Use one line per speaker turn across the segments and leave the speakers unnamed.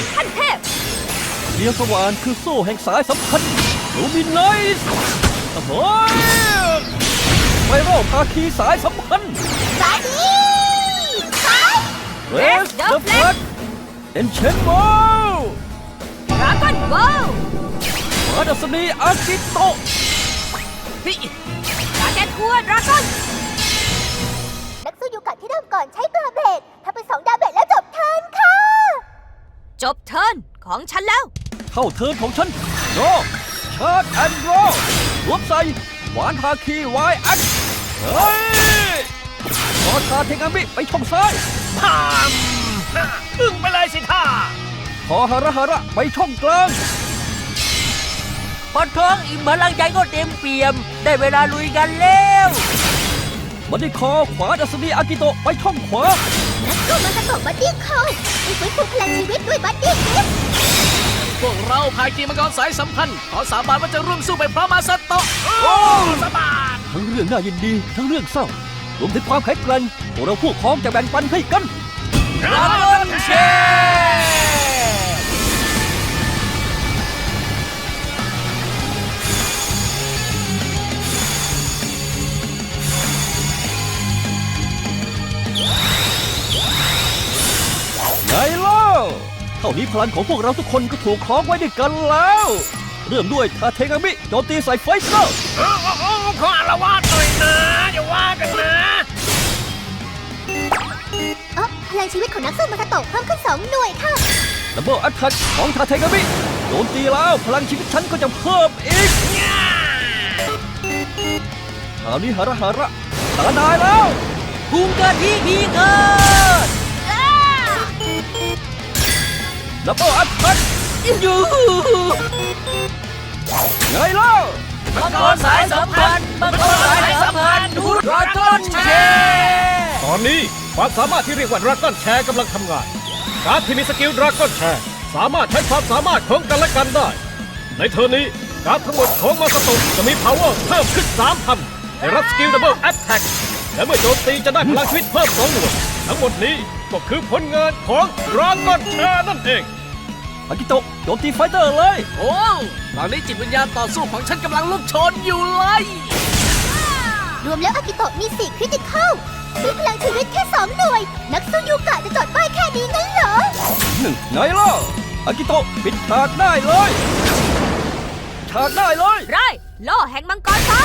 มังกรขั้นเทพ
เดียวสว่านคือโซ่แห่งสายสัมพันธ์ลูมินไนส์โอ้โหไวรัลภาคีสายสัมพันธ์
สาดีสาย
เรสเดอะแฟลกเอนเชนโม
ดราก้อนเวิลด์
มาดัสนีอากิโตะ
ดราแกนทัวร์ดราก้อน
นักสู้ยูกะที่เริ่มก่อนใช้กระเบดถ้าเป็นสองดาเบดแล้วจบเทิร์นค่ะ
จบเทิร์นของฉันแล้ว
เข้าเทิร์นของฉันรอชาร์จแอนด์รอรวมใส่ หวานภาคีไวแอ็กเฮ้ยขอทาเทงามิไปช่องซ้าย
พามอึ้งไปเลยสิท่า
ขอฮาระฮาระไปช่องกลาง
พอท้องอิ่มพลังใจก็เต็มเปี่ยม ได้เวลาลุยกันแล้ว
บันดี้คอขวาดัสนีอากิโตะไปช่องขวา
นักสู้มันจะตกบัดดี้คอยไปฟื้นฟูพลังชีวิตด้วยบัดดี้กิฟต์
พวกเราภาคีมังกรสายสัมพันธ์ ขอสาบานว่าจะร่วมสู้ไปพร้อมมาสโตะโอ้สาบาน
ทั้งเรื่องน่ายินดีทั้งเรื่องเศร้ารวมถึงความแข็งแกร่งพวกเราพวกพ้องจะแบ่งปันให้กัน
ดราก้อนเช
เท่านี้พลังของพวกเราทุกคนก็ถูกคล้องไว้ด้วยกันแล้ว เริ่มด้วยทาเทงามิโจมตีใส่ไฟเซอร์
โอ้โอ้โอ้ขออารวาสหน่อยนะอย่าว่ากันนะ
เอ๋อพลังชีวิตของนักสู้มาสโตะเพิ่มขึ้นสองหน่วยค่ะ
ดับเบิลอัตแทกของทาเทงามิโจมตีแล้วพลังชีวิตฉันก็จะเพิ่มอีกคราวนี้ฮาระฮาระตานายแล้ว
พุงกะทิพีเกิด
ดับเบิลอัตแทกยูไงเล่า
มังกรสายสัมพันธ์มังกรสายสัมพันธ์ดูดราก้อนแชร์
ตอนนี้ความสามารถที่เรียกว่าดราก้อนแชร์กำลังทำงาน การดที่มีสกิลดราก้อนแชร์สามารถใช้ความสามารถของกันและกันได้ ในเทอร์นี้การดทั้งหมดของมาสตะจะมี power เพิ่มขึ้น 3,000ได้รับสกิลดับเบิลแอตแทกและเมื่อโจมตีจะได้พลังชีวิตเพิ่ม2หน่วยทั้งหมดนี้ ก็คือผลงานของดราก้อนแชร์นั่นเอง
อากิโตะโจมตีไฟเตอร์เลย
โอ้ตอนนี้จิตวิญญาณต่อสู้ของฉันกำลังลุกโชนอยู่เลย
รวมแล้วอากิโตะมี4คริติคอลด้วยพลังชีวิตแค่2หน่วย นักสู้ยูกะจะจดป้ายแค่นี้งั้นเหรอ
หนึ่งไงล่ะอากิโตะปิดฉากได้เลยฉากได้เลย
ไรโล่แห่งมังกรฟ้า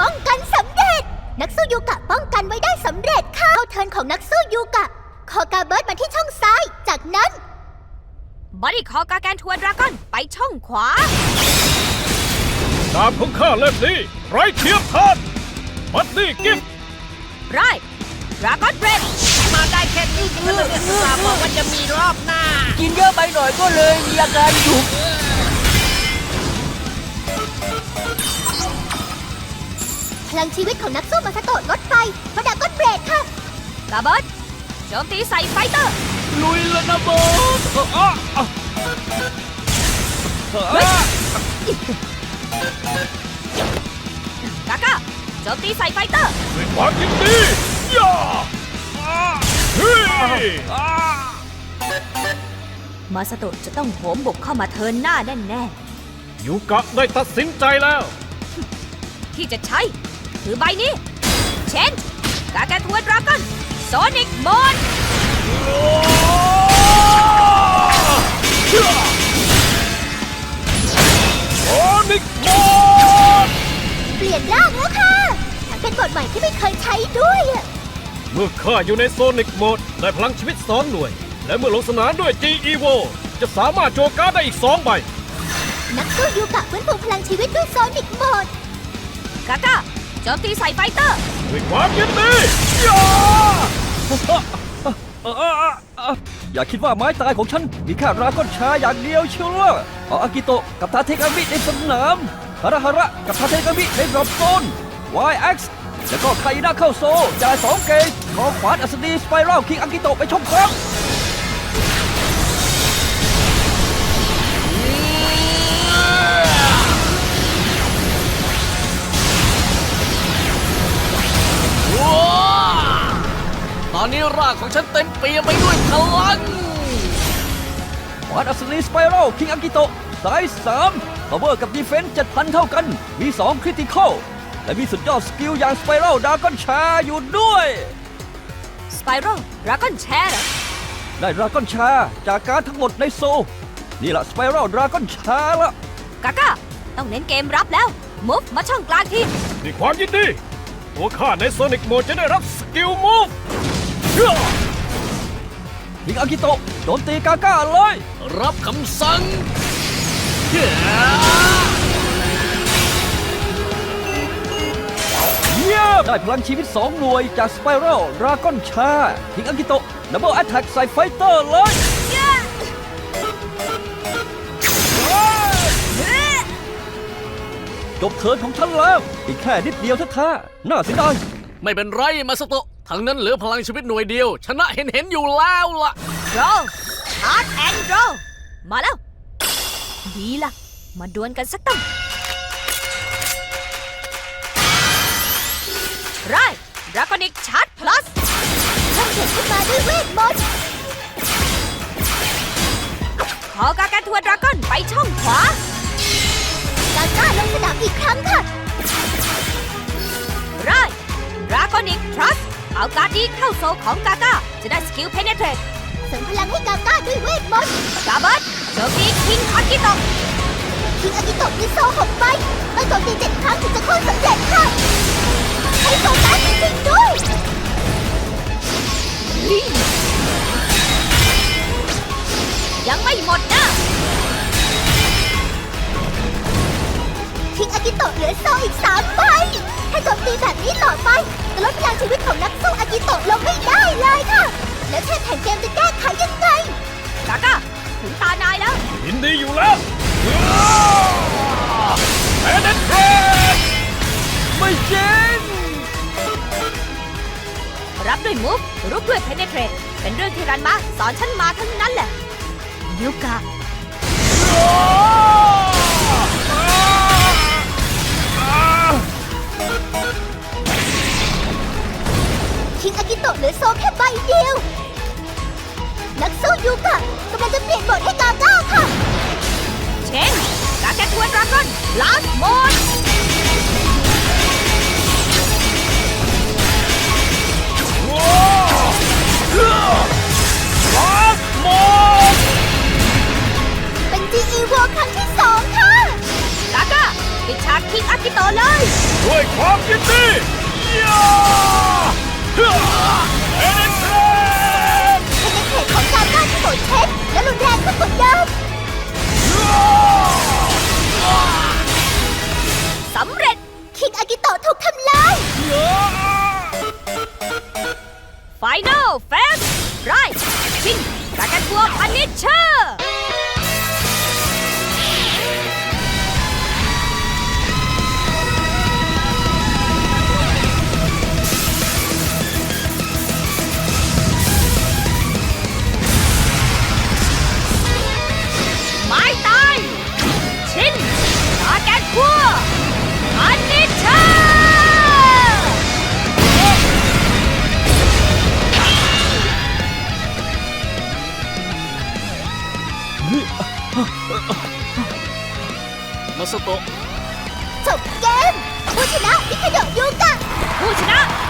ป้องกันสำเร็จ นักสู้ยูกะป้องกันไว้ได้สำเร็จค่ะเข้าเทิร์นของนักสู้ยูกะ คอกาเบิร์ดมาที่ช่องซ้าย จากนั้น
บอดี้คอกาแกนทัวร์ดราก้อนไปช่องขวา
ดาบของข้าเล่มนี้ไร้เทียมทานบัดดี้กิฟต์
ไรดราก้อนเบรด
มาได้แค่นี้ยังไม่ได้ทราบว่าจะมีรอบหน้า
กินเยอะไปหน่อยก็เลยมีอาการหยุก
พลังชีวิตของนักสู้มาสโตะลดไปเพราะดราก้อนเบรดค่ะ
กาเบิร์ด โจมตีใส่ไฟเตอร์
ลุยแล้วนะโบส
กาก้าโจมตีใส่ไฟเตอร์
ด้วยความยินดีย่าเฮ้ย
มาสโตะจะต้องโหมบุกเข้ามาเทิร์นหน้าแน่
ยูกะได้ตัดสินใจแล้ว
ๆ ที่จะใช้ คือใบนี้ เชนกาแกนทัวร์ดราก้อน โซนิกมอน
โอนิกมอน
เปลี่ยนร่างแล้วค่ะแถมเป็นบทใหม่ที่ไม่เคยใช้ด้วยอะ
เมื่อข้าอยู่ในโซนิกโหมดได้พลังชีวิต2หน่วย และเมื่อลงสนามด้วย G Evo จะสามารถโจวการ์ดได้อีก2ใบ
นักสู้ยูกะฟื้นฟูพลังชีวิตด้วยโซนิกโหมด
กาก้าโจมตีใส่ไฟเตอร์
ด้วยความยินดีย่า
เอย่าคิดว่าไม้ตายของฉัน มีแค่ราก้อนชาอย่างเดียวเชียวล่ะเอาอากิโตะกับทาเทกามิในสนามฮาระฮาระกับทาเทกามิในรอบโซน YX แล้วก็ไคนาเข้าโซจ่ายสองเกมขอขวานอัศดีสไปรัลคิงอากิโตะไปชมครับ
อนนี้ร่างของฉันเต็มเปี่ยมไปด้วยพลัง
วานอัศนีสไปรัลคิงอากิโตะสาย3 power กับดีเฟนส์7,000เท่ากัน มี2คริติคอลและมีสุดยอดสกิลอย่างสไปรัลดากอนชาอยู่ด้วย
สไปรัลดราก้อนแชร์เหรอ
ได้ดราก้อนชาจากการดทั้งหมดในโซลนี่แหละสไปรัลดราก้อนชาละ
กาก้าต้องเน้นเกมรับแล้วมุฟมาช่องกลางทีม
ด้วยความยินดี ตัวข้าในโซนิกโหมดจะได้รับสกิลมูฟ เชื่อ
คิงอากิโตะโจมตีกาก้าเลย
รับคำสั่งเยี่
ยมได้พลังชีวิต 2 หน่วยจากสไปรัลราก้อนชาคิงอากิโตะดับเบิลแอตแทกใส่ไฟเตอร์เลยจบเทิร์นของฉันแล้ว อีกแค่นิดเดียวแท้ๆน่าเสียดาย
ไม่เป็นไรมาสโตะ ทั้งนั้นเหลือพลังชีวิตหน่วยเดียว ชนะเห็นเห็นๆอยู่แล้วล่ะ
โรชาร์จแอนด์โรมาแล้ว ดีล่ะมาดวลกันสักตั้งไรดราก้อนิกชาร์จพลัส
ท่านเกิดขึ้นมาด้วยเวทมนต์
ขอกาการทัวร์ดราก้อนไปช่องขวา
กาก้าลงสนามอีกครั้งค่ะ
ไรดราก้อนิกทรัส เอาการ์ดนี้เข้าโซลของกาก้าจะได้สกิลเพเนเทรต
เสริมพลังให้กาก้าด้วยเวทมนต์
กาเบิร์ดโจมตีคิงอากิโตะ
คิงอากิโตะมีโซ่หกใบต้องโจมตีเจ็ดครั้งถึงจะโค่นสำเร็จค่ะใช้โซตัสจริงๆด้วย
ยังไม่หมดนะ
คิงอากิโตะเหลือโซ่อีกสามใบถ้าโจมตีแบบนี้ต่อไปจะลดพลังชีวิตของนัก สู้อากิโตะลงไม่ได้เลยค่ะ แล้วเทพแห่งเกมจะแก้ไขยังไง
กาก้าถึงตานายแล้ว
ยินดีอยู่แล้วแพนเทรน
ไม่จริง
รับด้วยมูฟรุกด้วยเพเนเทรตเป็นเรื่องที่รันมาสอนฉันมาทั้งนั้นแหละยูกะ
โซ่แค่ใบเดียว นักสู้ยูกะกำลังจะเปลี่ยนบทให้กาก้าค่ะ
เชนกาแกทวนดราก้อนลาสโมด กา
แก
ทั の外。直剣な！